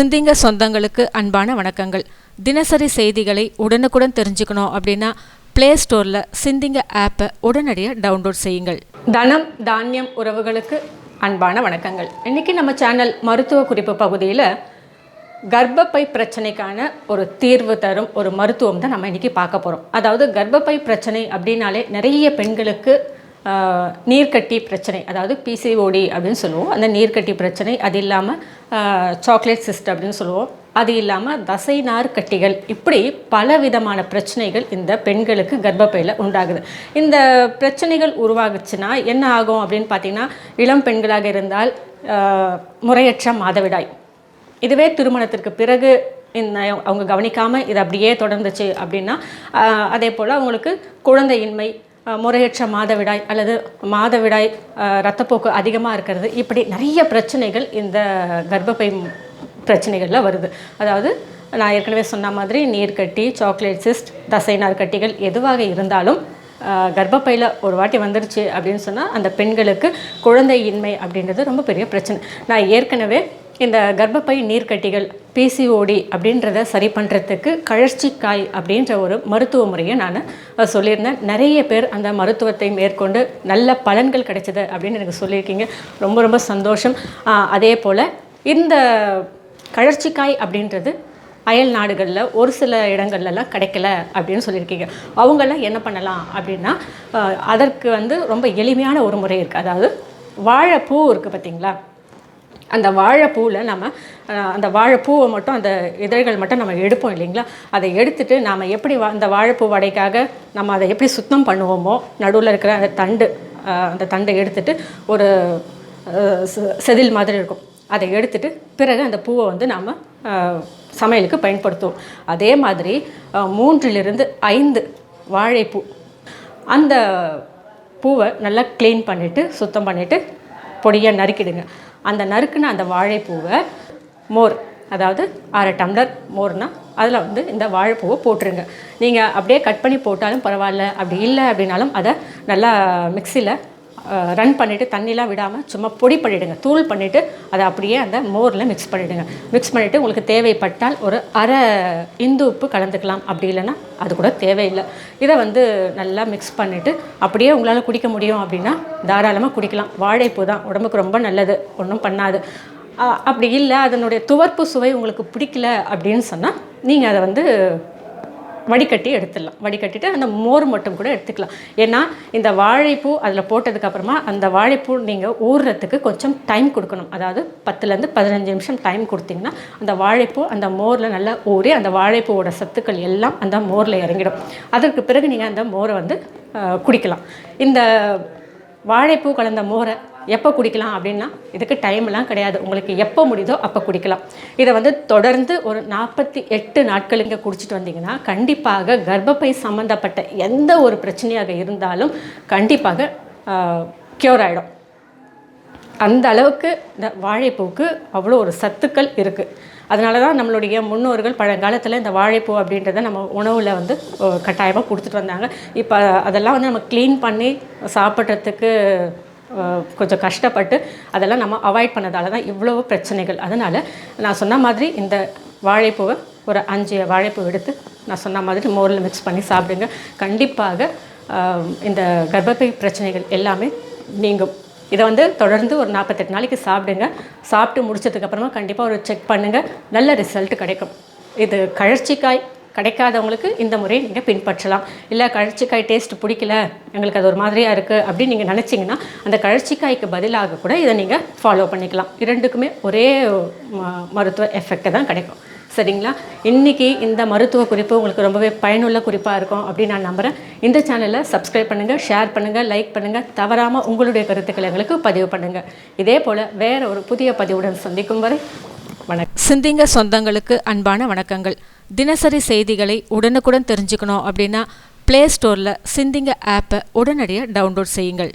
சிந்திங்க சொந்தங்களுக்கு அன்பான வணக்கங்கள். தினசரி செய்திகளை உடனுக்குடன் தெரிஞ்சுக்கணும் அப்படின்னா ப்ளே ஸ்டோரில் சிந்திங்க ஆப்பை உடனடியாக டவுன்லோட் செய்யுங்கள். தனம் தானியம் உறவுகளுக்கு அன்பான வணக்கங்கள். இன்றைக்கி நம்ம சேனல் மருத்துவ குறிப்பு பகுதியில் கர்ப்பப்பை பிரச்சனைக்கான ஒரு தீர்வு தரும் ஒரு மருத்துவம் தான் நம்ம இன்றைக்கி பார்க்க போகிறோம் அதாவது கர்ப்பப்பை பிரச்சனை அப்படின்னாலே நிறைய பெண்களுக்கு நீர்க்கட்டி பிரச்சனை அதாவது பிசிஓடி அப்படின்னு சொல்லுவோம். அந்த நீர்க்கட்டி பிரச்சனை அது இல்லாமல் சாக்லேட் சிஸ்ட் அப்படின்னு சொல்லுவோம். அது இல்லாமல் தசை நார் கட்டிகள் இப்படி பல விதமான பிரச்சனைகள் இந்த பெண்களுக்கு கர்ப்பப்பையில் உண்டாகுது. இந்த பிரச்சனைகள் உருவாகுச்சுன்னா என்ன ஆகும் அப்படின்னு பார்த்தீங்கன்னா இளம் பெண்களாக இருந்தால் முறையற்ற மாதவிடாய். இதுவே திருமணத்திற்கு பிறகு அவங்க கவனிக்காமல் இது அப்படியே தொடர்ந்துச்சு அப்படின்னா அதே போல் அவங்களுக்கு குழந்தையின்மை முறையற்ற மாதவிடாய் அல்லது மாதவிடாய் ரத்தப்போக்கு அதிகமாக இருக்கிறது. இப்படி நிறைய பிரச்சனைகள் இந்த கர்ப்பப்பை பிரச்சனைகளில் வருது. அதாவது நான் ஏற்கனவே சொன்ன மாதிரி நீர்க்கட்டி சாக்லேட் சிஸ்ட் தசை நார்க்கட்டிகள் எதுவாக இருந்தாலும் கர்ப்பப்பையில் ஒரு வாட்டி வந்துருச்சு அப்படின்னு சொன்னால் அந்த பெண்களுக்கு குழந்தை இன்மை அப்படின்றது ரொம்ப பெரிய பிரச்சனை. நான் ஏற்கனவே இந்த கர்ப்பப்பை நீர்க்கட்டிகள் பிசிஓடி அப்படின்றத சரி பண்ணுறதுக்கு கழற்சிக்காய் அப்படின்ற ஒரு மருத்துவ முறையை நான் சொல்லியிருந்தேன். நிறைய பேர் அந்த மருத்துவத்தை மேற்கொண்டு நல்ல பலன்கள் கிடைச்சது அப்படின்னு எனக்கு சொல்லியிருக்கீங்க. ரொம்ப ரொம்ப சந்தோஷம். அதே போல் இந்த கழற்சிக்காய் அப்படின்றது அயல் நாடுகளில் ஒரு சில இடங்கள்லாம் கிடைக்கல அப்படின்னு சொல்லியிருக்கீங்க. அவங்களாம் என்ன பண்ணலாம் அப்படின்னா அதற்கு வந்து ரொம்ப எளிமையான ஒரு முறை இருக்குது அதாவது வாழைப்பூ இருக்குது பார்த்தீங்களா? அந்த வாழைப்பூவில் நம்ம அந்த வாழைப்பூவை மட்டும் அந்த இதழ்கள் மட்டும் நம்ம எடுப்போம் இல்லைங்களா? அதை எடுத்துட்டு நாம் எப்படி வா- அந்த வாழைப்பூ வடைக்காக நம்ம அதை எப்படி சுத்தம் பண்ணுவோமோ நடுவில் இருக்கிற அந்த தண்டு அந்த தண்டை எடுத்துட்டு ஒரு செ- செதில் மாதிரி இருக்கும். அதை எடுத்துட்டு பிறகு அந்த பூவை வந்து நாம் சமையலுக்கு பயன்படுத்துவோம். அதே மாதிரி மூன்றிலிருந்து ஐந்து வாழைப்பூ அந்த பூவை நல்லா க்ளீன் பண்ணிவிட்டு சுத்தம் பண்ணிவிட்டு பொடியாக நறுக்கிடுங்க. அந்த நறுக்குன அந்த வாழைப்பூவை மோர் அதாவது அரை டம்ளர் மோர்னால் அதில் வந்து இந்த வாழைப்பூவை போட்டுருங்க. நீங்கள் அப்படியே கட் பண்ணி போட்டாலும் பரவாயில்ல அப்படி இல்லை அப்படின்னாலும் அதை நல்லா மிக்சியில் ரன் பண்ணிவிட்டு தண்ணிலாம் விடாமல் சும்மா பொடி பண்ணிவிடுங்க தூள் பண்ணிவிட்டு அதை அப்படியே அந்த மோரில் மிக்ஸ் பண்ணிவிடுங்க மிக்ஸ் பண்ணிவிட்டு உங்களுக்கு தேவைப்பட்டால் ஒரு அரை இந்து உப்பு கலந்துக்கலாம். அப்படி இல்லைன்னா அது கூட தேவையில்லை. இதை வந்து நல்லா மிக்ஸ் பண்ணிவிட்டு அப்படியே உங்களால் குடிக்க முடியும் அப்படின்னா தாராளமாக குடிக்கலாம். வாழைப்பூ தான். உடம்புக்கு ரொம்ப நல்லது. ஒன்றும் பண்ணாது. அப்படி இல்லை. அதனுடைய துவர்ப்பு சுவை உங்களுக்கு பிடிக்கல அப்படின்னு சொன்னால் நீங்கள் அதை வந்து வடிகட்டி எடுத்துடலாம். வடிகட்டிட்டு அந்த மோர் மட்டும் கூட எடுத்துக்கலாம். ஏன்னா இந்த வாழைப்பூ அதில் போட்டதுக்கப்புறமா அந்த வாழைப்பூ நீங்கள் ஊறுறதுக்கு கொஞ்சம் டைம் கொடுக்கணும். அதாவது பத்துலேருந்து பதினஞ்சு நிமிஷம் டைம் கொடுத்தீங்கன்னா அந்த வாழைப்பூ அந்த மோரில் நல்லா ஊறி அந்த வாழைப்பூவோட சத்துக்கள் எல்லாம் அந்த மோரில் இறங்கிடும். அதற்கு பிறகு நீங்கள் அந்த மோரை வந்து குடிக்கலாம். இந்த வாழைப்பூ கலந்த மோரை எப்போ குடிக்கலாம் அப்படின்னா இதுக்கு டைம்லாம் கிடையாது. உங்களுக்கு எப்போ முடியுதோ அப்போ குடிக்கலாம். இதை வந்து தொடர்ந்து ஒரு நாற்பத்தி எட்டு நாட்கள் இங்கே குடிச்சிட்டு வந்தீங்கன்னா கண்டிப்பாக கர்ப்பப்பை சம்மந்தப்பட்ட எந்த ஒரு பிரச்சனையாக இருந்தாலும் கண்டிப்பாக க்யூர் ஆகிடும் அந்த அளவுக்கு இந்த வாழைப்பூவுக்கு அவ்வளோ ஒரு சத்துக்கள் இருக்குது அதனால தான் நம்மளுடைய முன்னோர்கள் பழங்காலத்தில் இந்த வாழைப்பூ அப்படின்றத நம்ம உணவில் வந்து கட்டாயமாக கொடுத்துட்டு வந்தாங்க. இப்போ அதெல்லாம் வந்து நம்ம க்ளீன் பண்ணி சாப்பிட்றதுக்கு கொஞ்சம் கஷ்டப்பட்டு அதெல்லாம் நம்ம அவாய்ட் பண்ணதால தான் இவ்வளோ பிரச்சனைகள். அதனால் நான் சொன்ன மாதிரி இந்த வாழைப்பூவை ஒரு அஞ்சு வாழைப்பூ எடுத்து நான் சொன்ன மாதிரி மோரில் மிக்ஸ் பண்ணி சாப்பிடுங்க. கண்டிப்பாக இந்த கர்ப்பப்பை பிரச்சனைகள் எல்லாமே நீங்கும். இதை வந்து தொடர்ந்து ஒரு நாற்பத்தெட்டு நாளைக்கு சாப்பிடுங்க. சாப்பிட்டு முடிச்சதுக்கப்புறமா கண்டிப்பாக ஒரு செக் பண்ணுங்கள் நல்ல ரிசல்ட் கிடைக்கும். இது கழற்சிக்காய் கிடைக்காதவங்களுக்கு இந்த முறையை நீங்கள் பின்பற்றலாம். இல்லை கழற்சிக்காய் டேஸ்ட் பிடிக்கல எங்களுக்கு அது ஒரு மாதிரியாக இருக்குது அப்படின்னு நீங்கள் நினச்சிங்கன்னா அந்த கழற்சிக்காய்க்கு பதிலாக கூட இதை நீங்கள் ஃபாலோ பண்ணிக்கலாம். இரண்டுக்குமே ஒரே ம- மருத்துவ எஃபெக்ட் தான் கிடைக்கும். சரிங்களா? இன்றைக்கி இந்த மருத்துவ குறிப்பு உங்களுக்கு ரொம்பவே பயனுள்ள குறிப்பாக இருக்கும் அப்படின்னு நான் நம்புகிறேன் இந்த சேனலை சப்ஸ்கிரைப் பண்ணுங்கள் ஷேர் பண்ணுங்கள் லைக் பண்ணுங்கள் தவறாமல் உங்களுடைய கருத்துக்களை எங்களுக்கு பதிவு பண்ணுங்கள் இதே போல் வேறு ஒரு புதிய பதிவுடன் சந்திக்கும் வரை வணக்கம். சிந்திங்க சொந்தங்களுக்கு அன்பான வணக்கங்கள். தினசரி செய்திகளை உடனுக்குடன் தெரிஞ்சுக்கணும் அப்படின்னா ப்ளே ஸ்டோரில் சிந்திங்க ஆப்பை உடனடியாக டவுன்லோட் செய்யுங்கள்.